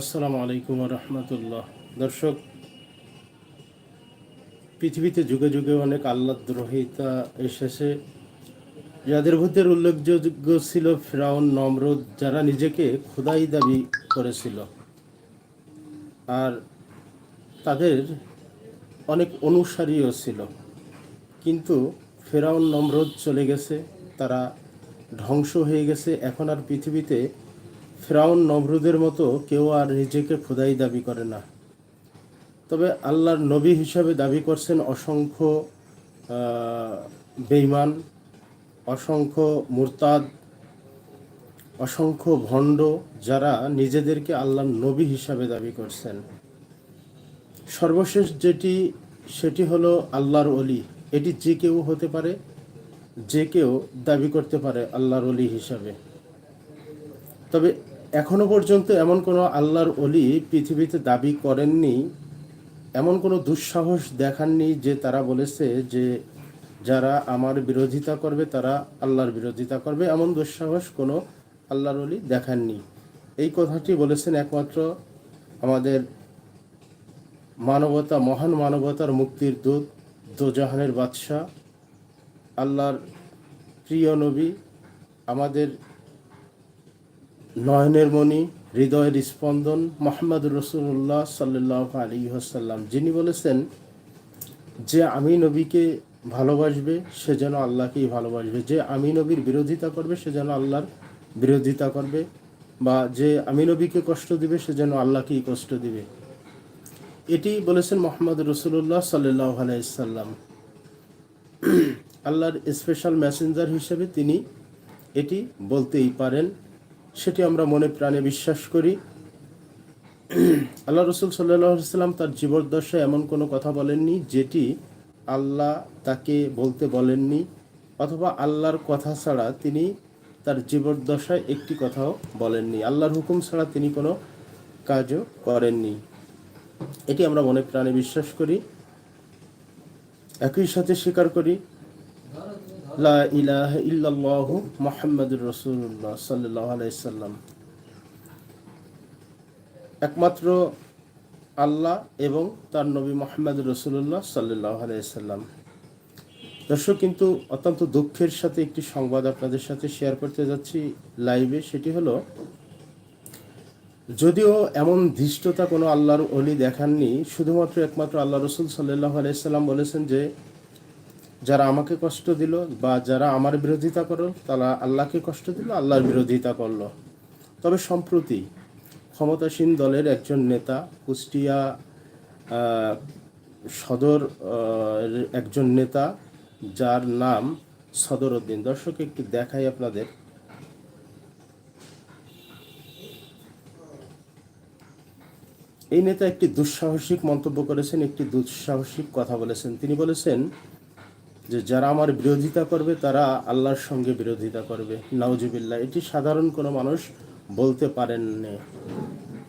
আসসালামু আলাইকুম রহমতুল্লাহ। দর্শক, পৃথিবীতে যুগে যুগে অনেক আল্লাহ দ্রোহিতা এসেছে। যাদের মধ্যে উল্লেখযোগ্য ছিল ফেরাউন নমরুদ, যারা নিজেকে খোদাই দাবি করেছিল। আর তাদের অনেক অনুসারীও ছিল। কিন্তু ফেরাউন নমরুদ চলে গেছে, তারা ধ্বংস হয়ে গেছে। এখন আর পৃথিবীতে ফেরাউন নমরুদের মতো কেউ আর নিজেকে খোদাই দাবি করে না। তবে আল্লাহর নবী হিসাবে দাবি করছেন অসংখ্য আহ, বেঈমান অসংখ্য মুরতাদ অসংখ্য ভণ্ড যারা নিজেদেরকে আল্লাহর নবী হিসাবে দাবি করছেন। সর্বশেষ যেটি সেটি হলো আল্লাহর অলি এটি যে কেউ হতে পারে যে কেউ দাবি করতে পারে আল্লাহর অলি হিসাবে। তবে এখনও পর্যন্ত এমন কোনো আল্লাহর অলি পৃথিবীতে দাবি করেননি, এমন কোনো দুঃসাহস দেখাননি যে তারা বলেছে যে যারা আমার বিরোধিতা করবে তারা আল্লাহর বিরোধিতা করবে, এমন দুঃসাহস কোনো আল্লাহর অলি দেখাননি। এই কথাটি বলেছেন একমাত্র আমাদের মানবতা, মহান মানবতার মুক্তির দূত দোজাহানের বাদশাহ, আল্লাহর প্রিয় নবী, আমাদের নয়নের মণি, হৃদয়ের স্পন্দন মোহাম্মদ রসুল্লাহ সাল্লাহ আলী হাসাল্লাম যিনি বলেছেন যে আমি নবীকে ভালোবাসবে, সে যেন আল্লাহকেই ভালোবাসবে। যে আমি নবীর বিরোধিতা করবে, সে যেন আল্লাহর বিরোধিতা করবে। বা যে আমি নবীকে কষ্ট দিবে, সে যেন আল্লাহকেই কষ্ট দিবে। এটি বলেছেন মোহাম্মদ রসুল্লাহ সাল্লাহ আলাইসাল্লাম আল্লাহর স্পেশাল মেসেঞ্জার হিসেবে তিনি এটি বলতেই পারেন। সেটি আমরা মনে প্রাণে বিশ্বাস করি। আল্লাহ রসুল সাল্লাম তার জীবদ্দশায় এমন কোনো কথা বলেননি, যেটি আল্লাহ তাকে বলতে বলেননি, অথবা আল্লাহর কথা ছাড়া তিনি তার জীবদ্দশায় একটি কথাও বলেননি। আল্লাহর হুকুম ছাড়া তিনি কোনো কাজও করেননি। এটি আমরা মনে প্রাণে বিশ্বাস করি, একই সাথে স্বীকার করি। লা ইলাহা ইল্লাল্লাহ মুহাম্মাদুর রাসূলুল্লাহ সাল্লাল্লাহু আলাইহি সাল্লাম। একমাত্র আল্লাহ এবং তার নবী মোহাম্মদ রসুল্লাহ সাল্লাহ আলাইসাল্লাম দর্শক, কিন্তু অত্যন্ত দুঃখের সাথে একটি সংবাদ আপনাদের সাথে শেয়ার করতে যাচ্ছি লাইভে, সেটি হলো, যদিও এমন ধৃষ্টতা কোনো আল্লাহর অলি দেখাননি, শুধুমাত্র একমাত্র আল্লাহ রসুল সাল্লাহ আলাইসাল্লাম বলেছেন যে যারা আমাকে কষ্ট দিল বা যারা আমার বিরোধিতা করল, তারা আল্লাহকে কষ্ট দিল, আল্লাহর বিরোধিতা করল। তবে সম্প্রতি ক্ষমতাসীন দলের একজন নেতা, কুষ্টিয়া সদর একজন নেতা, যার নাম সদর উদ্দিন। দর্শক, একটু দেখাই আপনাদের। এই নেতা একটি দুঃসাহসিক মন্তব্য করেছেন, একটি দুঃসাহসিক কথা বলেছেন। তিনি বলেছেন যে যারা আমার বিরোধিতা করবে, তারা আল্লাহর সঙ্গে বিরোধিতা করবে। নাউজুবিল্লাহ, এটি সাধারণ কোনো মানুষ বলতে পারেন না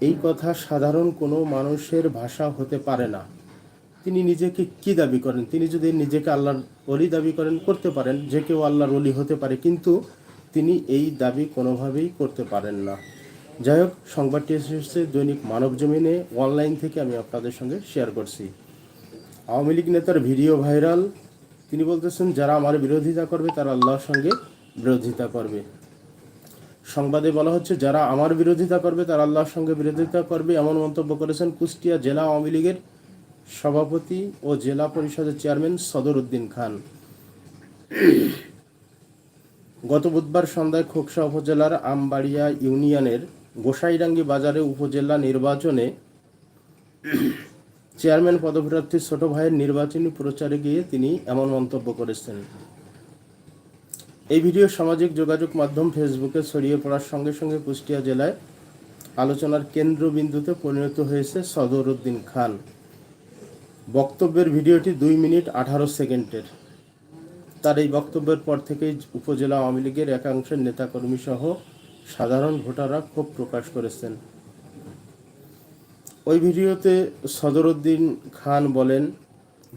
এই কথা সাধারণ কোনো মানুষের ভাষা হতে পারে না। তিনি নিজেকে কি দাবি করেন? তিনি যদি নিজেকে আল্লাহর অলি দাবি করেন, করতে পারেন। যে কেউ আল্লাহর অলি হতে পারে, কিন্তু তিনি এই দাবি কোনোভাবেই করতে পারেন না। যাই হোক, সংবাদটি এসেছে দৈনিক মানব জমিনে। অনলাইন থেকে আমি আপনাদের সঙ্গে শেয়ার করছি। আওয়ামী লীগ নেতার ভিডিও ভাইরাল। তিনি বলতেছেন, যারা আমার বিরোধিতা করবে, তারা আল্লাহর সঙ্গে বিরোধিতা করবে। সংবাদে বলা হচ্ছে, যারা আমার বিরোধিতা করবে, তারা আল্লাহর সঙ্গে বিরোধিতা করবে। এমন মন্তব্য করেছেন কুষ্টিয়া জেলা আওয়ামী লীগের সভাপতি ও জেলা পরিষদের চেয়ারম্যান সদর উদ্দিন খান। গত বুধবার সন্ধ্যায় খোকসা উপজেলার আমবাড়িয়া ইউনিয়নের গোসাইডাঙ্গি বাজারে উপজেলা নির্বাচনে চেয়ারম্যান পদপ্রার্থী ছোট ভাইয়ের নির্বাচনী প্রচারে গিয়ে তিনি এমন মন্তব্য করেছেন। এই ভিডিও সামাজিক যোগাযোগ মাধ্যম ফেসবুকে ছড়িয়ে পড়ার সঙ্গে সঙ্গে কুষ্টিয়া জেলায় আলোচনার কেন্দ্রবিন্দুতে পরিণত হয়েছে সদর উদ্দিন খান। বক্তব্যের ভিডিওটি দুই মিনিট আঠারো সেকেন্ডের। তার এই বক্তব্যের পর থেকেই উপজেলা আওয়ামী লীগের একাংশের নেতাকর্মী সহ সাধারণ ভোটাররা ক্ষোভ প্রকাশ করেছেন। ওই ভিডিওতে সদরুদ্দিন খান বলেন,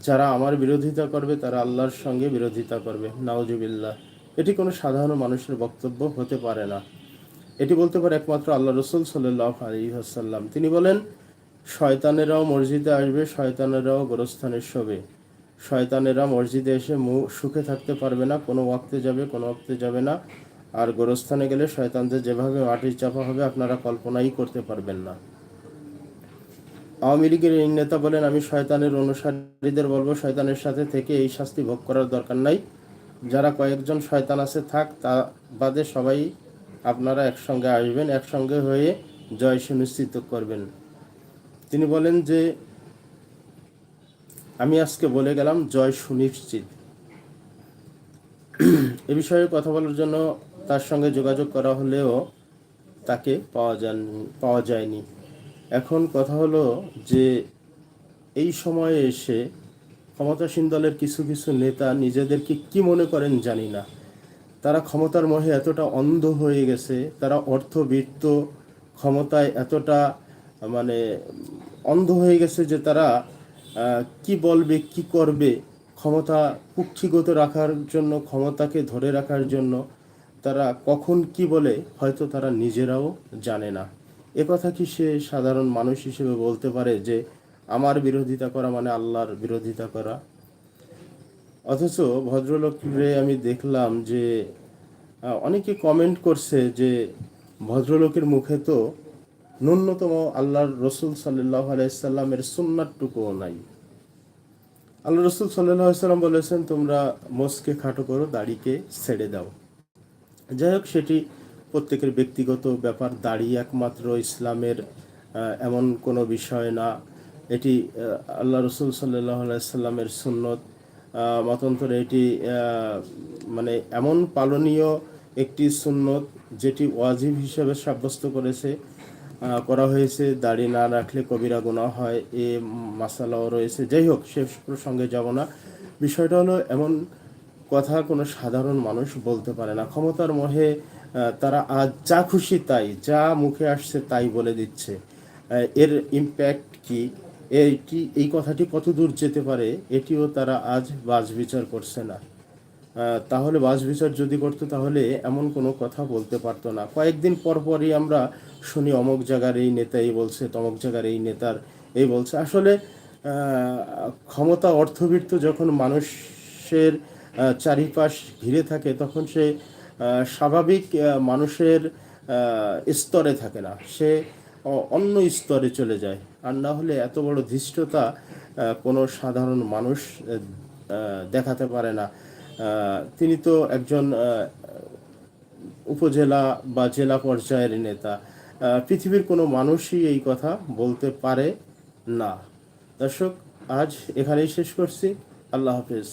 যারা আমার বিরোধিতা করবে, তারা আল্লাহর সঙ্গে বিরোধিতা করবে। নাওজুবিল্লাহ এটি কোনো সাধারণ মানুষের বক্তব্য হতে পারে না। এটি বলতে পারে একমাত্র আল্লাহ রসুল সাল্লাহ আলী আসাল্লাম তিনি বলেন, শয়তানেরাও মসজিদে আসবে, শয়তানেরাও গোরস্থানে শোবে। শয়তানেরা মসজিদে এসে সুখে থাকতে পারবে না, কোনো ওয়াক্তে যাবে, কোনো ওয়াক্তে যাবে না। আর গোরস্থানে গেলে শয়তানদের যেভাবে মাটির চাপা হবে, আপনারা কল্পনাই করতে পারবেন না। আওয়ামী লীগের এই নেতা বলেন, আমি শয়তানের অনুসারীদের বলব, শয়তানের সাথে থেকে এই শাস্তি ভোগ করার দরকার নাই। যারা কয়েকজন শয়তান আছে, থাক, তা বাদে সবাই আপনারা একসঙ্গে আসবেন, একসঙ্গে হয়ে জয় সুনিশ্চিত করবেন। তিনি বলেন যে, আমি আজকে বলে গেলাম, জয় সুনিশ্চিত। এ বিষয়ে কথা বলার জন্য তার সঙ্গে যোগাযোগ করা হলেও তাকে পাওয়া যায়নি পাওয়া যায়নি। এখন কথা হলো যে এই সময়ে এসে ক্ষমতাসীন দলের কিছু কিছু নেতা নিজেদেরকে কি মনে করেন জানি না। তারা ক্ষমতার মোহে এতটা অন্ধ হয়ে গেছে, তারা অর্থবিত্ত ক্ষমতায় এতটা মানে অন্ধ হয়ে গেছে যে তারা কি বলবে, কি করবে, ক্ষমতা কুক্ষিগত রাখার জন্য, ক্ষমতাকে ধরে রাখার জন্য তারা কখন কি বলে, হয়তো তারা নিজেরাও জানে না। কথা কি সে সাধারণ মানুষ হিসেবে বলতে পারে যে আমার বিরোধিতা করা মানে আল্লাহর বিরোধিতা করা? অথচ ভদ্রলোকরে আমি দেখলাম যে অনেকে কমেন্ট করছে যে ভদ্রলোকের মুখে তো ন্যূনতম আল্লাহর রসুল সাল্লাহ আলাইসাল্লামের সুন্নাতটুকুও নাই। আল্লাহ রসুল সাল্লাহ সাল্লাম বলেছেন, তোমরা মোসকে খাটো করো, দাড়িকে ছেড়ে দাও। যাই হোক, সেটি প্রত্যেকের ব্যক্তিগত ব্যাপার, দাড়ি একমাত্র ইসলামের এমন কোনো বিষয় না। এটি আল্লাহ রসুল সাল্লাহ সাল্লামের সুন্নত। মতন্তরে এটি মানে এমন পালনীয় একটি সুন্নত যেটি ওয়াজিব হিসেবে সাব্যস্ত করেছে করা হয়েছে। দাড়ি না রাখলে কবিরা গুণা হয়, এ মাসালাও রয়েছে। যাই হোক, সে প্রসঙ্গে যাব না। বিষয়টা হলো এমন কথা কোনো সাধারণ মানুষ বলতে পারে না। ক্ষমতার মোহে তারা আজ যা খুশি তাই, যা মুখে আসছে তাই বলে দিচ্ছে। এর ইম্প্যাক্ট কি? এইটি এই কথাটি কত দূর যেতে পারে? এটিও তারা আজ বাজ বিচার করছে না। তাহলে বাজ বিচার যদি করতো তাহলে এমন কোনো কথা বলতে পারতো না। কয়েকদিন পর পরই আমরা শুনি অমুক জায়গার এই নেতা এই বলছে, তমক জায়গার এই নেতার এই বলছে। আসলে ক্ষমতা অর্থবৃত্ত যখন মানুষের চারিপাশ ঘিরে থাকে, তখন সে স্বাভাবিক মানুষের স্তরে থাকে না। সে অন্য স্তরে চলে যায়। আর না হলে এত বড় ধৃষ্টতা কোনো সাধারণ মানুষ দেখাতে পারে না। তিনি তো একজন উপজেলা বা জেলা পর্যায়ের নেতা। পৃথিবীর কোনো মানুষই এই কথা বলতে পারে না। দর্শক, আজ এখানেই শেষ করছি। আল্লাহ হাফেজ।